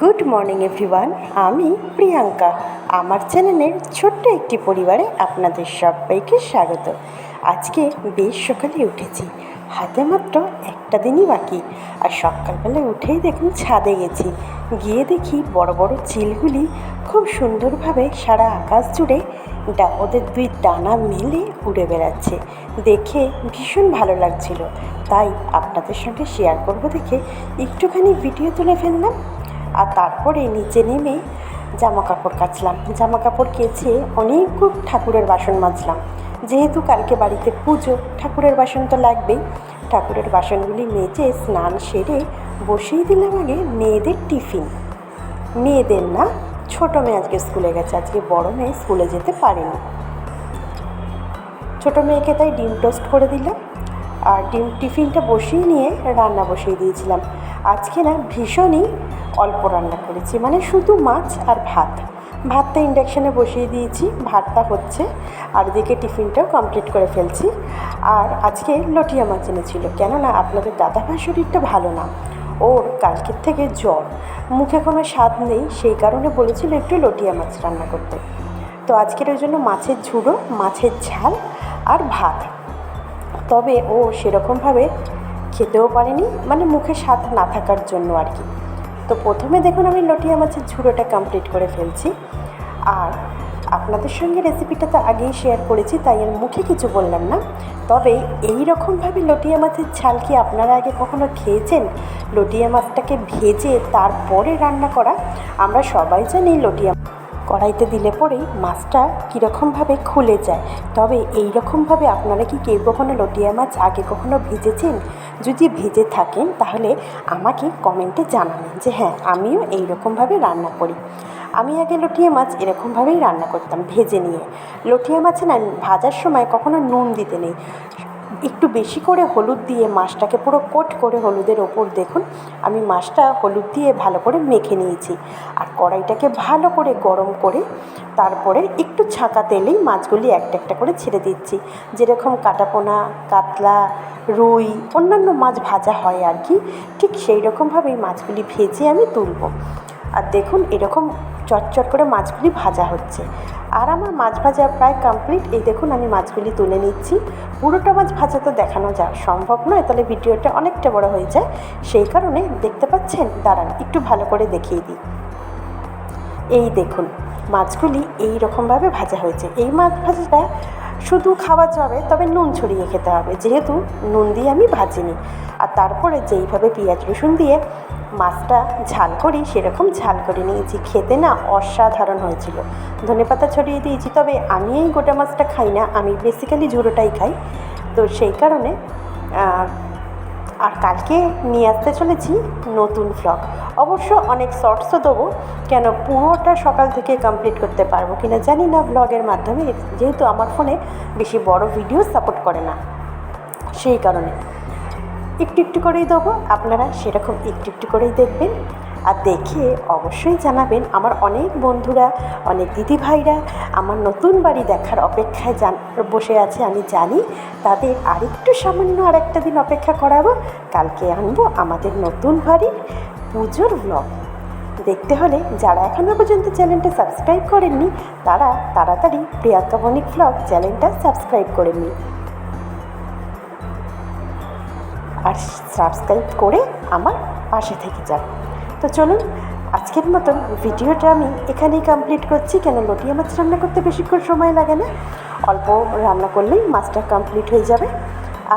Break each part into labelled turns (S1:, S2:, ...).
S1: Good morning everyone আমি প্রিয়াঙ্কা। আমার চ্যানেলের ছোট্ট একটি পরিবারে আপনাদের সবাইকে স্বাগত। আজকে বেশ সকালে উঠেছি। হাতে মাত্র একটা দিনই বাকি। আর সকালবেলায় উঠেই দেখুন ছাদে গেছি। গিয়ে দেখি বড় বড় চিলগুলি খুব সুন্দরভাবে সারা আকাশ জুড়ে ডা ওদের দুই ডানা মেলে উড়ে বেড়াচ্ছে। দেখে ভীষণ ভালো লাগছিল। তাই আপনাদের সঙ্গে শেয়ার করব দেখে একটুখানি ভিডিও তুলে ফেললাম। আর তারপরে নিচে নেমে জামা কাপড় কাচলাম। জামা কাপড় কেচে অনেক ঠাকুরের বাসন মাজলাম। যেহেতু কালকে বাড়িতে পুজো, ঠাকুরের বাসন তো লাগবেই। ঠাকুরের বাসনগুলি মেজে স্নান সেরে বসিয়ে দিলাম আগে মেয়েদের টিফিন। মেয়েদের না, ছোটো মেয়ে আজকে স্কুলে গেছে। আজকে বড় মেয়ে স্কুলে যেতে পারেনি। ছোটো মেয়েকে তাই ডিম টোস্ট করে দিলাম। আর ডিম টিফিনটা বসিয়ে নিয়ে রান্না বসিয়ে দিয়েছিলাম। আজকে না ভীষণই অল্প রান্না করেছি মানে শুধু মাছ আর ভাত। ভাতটা ইন্ডাকশানে বসিয়ে দিয়েছি, ভাতটা হচ্ছে, আর দিকে টিফিনটাও কমপ্লিট করে ফেলছি। আর আজকে লটিয়া মাছ এনেছিল, কেননা আপনাদের দাদাভাই শরীরটা ভালো না, ওর কালকের থেকে জ্বর। মুখে কোনো স্বাদ নেই, সেই কারণে বলেছিল একটু লটিয়া মাছ রান্না করতে। তো আজকের ওই জন্য মাছের ঝুড়ো, মাছের ঝাল আর ভাত। তবে ও সেরকমভাবে খেতেও পারেনি মানে মুখে স্বাদ না থাকার জন্য আর কি। তো প্রথমে দেখুন আমি লটিয়া মাছের ঝুড়োটা কমপ্লিট করে ফেলছি। আর আপনাদের সঙ্গে রেসিপিটা তো আগেই শেয়ার করেছি, তাই আমি মুখে কিছু বললাম না। তবে এই রকমভাবে লটিয়া মাছের ঝাল কি আপনারা আগে কখনো খেয়েছেন? লটিয়া মাছটাকে ভেজে তারপরে রান্না করা? আমরা সবাই জানি লটিয়া কড়াইতে দিলে পরেই মাছটা কীরকমভাবে খুলে যায়। তবে এই রকমভাবে আপনারা কি কেউ কখনো লটিয়া মাছ আগে কখনো ভেজেছেন? যদি ভেজে থাকেন, তাহলে আমাকে কমেন্টে জানাবেন যে হ্যাঁ আমিও এই রকমভাবে রান্না করি। আমি আগে লটিয়া মাছ এরকমভাবেই রান্না করতাম ভেজে নিয়ে। লটিয়া মাছে না, ভাজার সময় কখনো নুন দিতে নেই। একটু বেশি করে হলুদ দিয়ে মাছটাকে পুরো কোট করে হলুদের ওপর দেখুন, আমি মাছটা হলুদ দিয়ে ভালো করে মেখে নিয়েছি। আর কড়াইটাকে ভালো করে গরম করে তারপরে একটু ছাঁকা তেলেই মাছগুলি একটা একটা করে ছেড়ে দিচ্ছি। যেরকম কাটাপোনা, কাতলা, রুই, অন্যান্য মাছ ভাজা হয় আর কি, ঠিক সেই রকমভাবেই মাছগুলি ভেজে আমি তুলব। আর দেখুন, এরকম চটচট করে মাছগুলি ভাজা হচ্ছে। আর আমার মাছ ভাজা প্রায় কমপ্লিট এই দেখুন, আমি মাছগুলি তুলে নিচ্ছি। পুরোটা মাছ ভাজা তো দেখানো যা সম্ভব নয়, তাহলে ভিডিওটা অনেকটা বড় হয়ে যায়। সেই কারণে দেখতে পাচ্ছেন? দাঁড়ান, একটু ভালো করে দেখিয়ে দিই। এই দেখুন, মাছগুলি এই রকমভাবে ভাজা হয়েছে। এই মাছ ভাজাটা শুধু খাওয়া যাবে, তবে নুন ছড়িয়ে খেতে হবে। যেহেতু নুন দিয়ে আমি ভাজিনি। আর তারপরে যেইভাবে পেঁয়াজ রসুন দিয়ে মাছটা ঝাল করি, সেরকম ঝাল করে নিয়েছি। খেতে না অসাধারণ হয়েছিল। ধনে পাতা ছড়িয়ে দিয়েছি, তবে আমি এই গোটা মাছটা খাই না। আমি বেসিক্যালি ঝুড়োটাই খাই। তো সেই কারণে আর কালকে নিয়ে আসতে চলেছি নতুন ফ্লগ অবশ্য অনেক শর্টসও দেবো, কেন পুরোটা সকাল থেকে কমপ্লিট করতে পারব কিনা জানি না ব্লগের মাধ্যমে, যেহেতু আমার ফোনে বেশি বড় ভিডিও সাপোর্ট করে না। সেই কারণে। একটু একটু করেই দেবো। আপনারা সেরকম একটু একটু করেই দেখবেন। আর দেখে অবশ্যই জানাবেন আমার অনেক বন্ধুরা, অনেক দিদিভাইরা আমার নতুন বাড়ি দেখার অপেক্ষায় জান, বসে আছে, আমি জানি। তাদের আরেকটু সামান্য আর একটা দিন অপেক্ষা করাবো। কালকে আনব আমাদের নতুন বাড়ির পুজোর ব্লগ দেখতে হলে যারা এখনও পর্যন্ত চ্যানেলটা সাবস্ক্রাইব করেননি, তারা তাড়াতাড়ি প্রিয়াঙ্কা বণিক ব্লগ চ্যানেলটা সাবস্ক্রাইব করে নিন। আর সাবস্ক্রাইব করে আমার পাশে থেকে যান। তো চলুন, আজকের মতন ভিডিওটা আমি এখানেই কমপ্লিট করছি। কেন লটিয়া মাছ রান্না করতে বেশিক্ষণ সময় লাগে না? অল্প রান্না করলেই মাছটা কমপ্লিট হয়ে যাবে।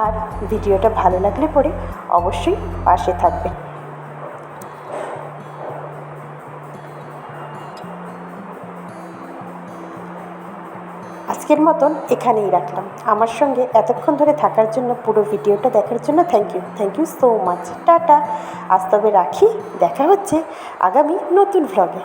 S1: আর ভিডিওটা ভালো লাগলে পরে অবশ্যই পাশে থাকবেন। আজকের মতন এখানেই রাখলাম। আমার সঙ্গে এতক্ষণ ধরে থাকার জন্য পুরো ভিডিওটা দেখার জন্য thank you thank you so much tata. আজ তবে রাখি। দেখা হচ্ছে আগামী নতুন ভ্লগে